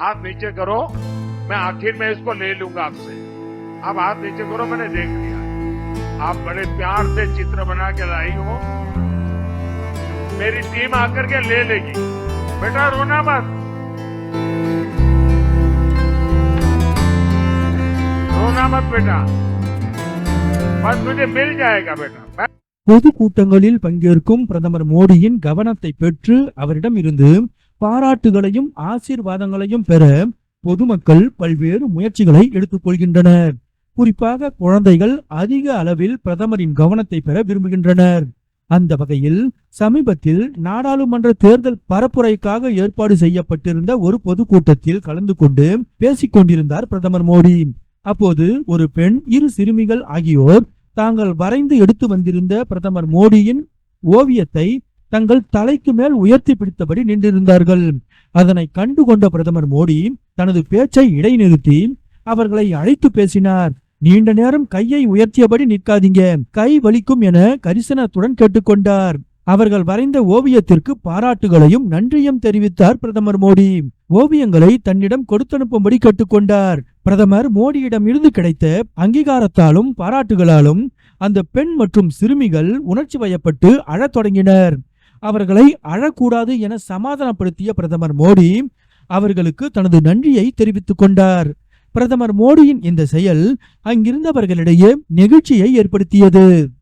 हाथ नीचे करो मैं आखिर में इसको ले लूंगा आपसे आप हाथ नीचे करो मैंने देख लिया आप बड़े प्यार से चित्र बना के लाई हो मेरी टीम आकर के ले लेगी बेटा रोना मत रोना मत बेटा बस मुझे मिल जाएगा बेटा मैं பொது கூட்டங்களில் பங்கேற்கும் பிரதமர் மோடியின் கவனத்தை பெற்று அவரிடம் இருந்து பாராட்டுகளையும் ஆசீர்வாதங்களையும் பெற பொதுமக்கள் பல்வேறு முயற்சிகளை எடுத்துக்கொள்கின்றனர் குறிப்பாக குழந்தைகள் அதிக அளவில் பிரதமரின் கவனத்தை பெற விரும்புகின்றனர். அந்த வகையில் சமீபத்தில் நாடாளுமன்ற தேர்தல் பரப்புரைக்காக ஏற்பாடு செய்யப்பட்டிருந்த ஒரு பொதுக்கூட்டத்தில் கலந்து கொண்டு பேசிக் கொண்டிருந்தார் பிரதமர் மோடி. அப்போது ஒரு பெண் இரு சிறுமிகள் ஆகியோர் தாங்கள் வரைந்து எடுத்து வந்திருந்த பிரதமர் மோடியின் ஓவியத்தை தங்கள் தலைக்கு மேல் உயர்த்தி பிடித்தபடி நின்றிருந்தார்கள். அதனை கண்டு கொண்ட பிரதமர் மோடி தனது பேச்சை இடைநிறுத்தி அவர்களை அழைத்து பேசினார். நீண்ட நேரம் கையை உயர்த்தியபடி நிற்காதீங்க. கை வலிக்கும் என கரிசனத்துடன் கேட்டுக்கொண்டார். அவர்கள் வரைந்த ஓவியத்திற்கு பாராட்டுகளையும் நன்றியும் தெரிவித்தார் பிரதமர் மோடி. ஓவியங்களை தன்னிடம் கொடுத்தனுப்பும்படி கேட்டுக்கொண்டார். பிரதமர் மோடியிடம் இருந்து கிடைத்த அங்கீகாரத்தாலும் பாராட்டுகளாலும் அந்த பெண் மற்றும் சிறுமிகள் உணர்ச்சி வயப்பட்டு அழத் தொடங்கினர். அவர்களை அழக்கூடாது என சமாதானப்படுத்திய பிரதமர் மோடி அவர்களுக்கு தனது நன்றியை தெரிவித்துக் கொண்டார். பிரதமர் மோடியின் இந்த செயல் அங்கிருந்தவர்களிடையே நெகிழ்ச்சியை ஏற்படுத்தியது.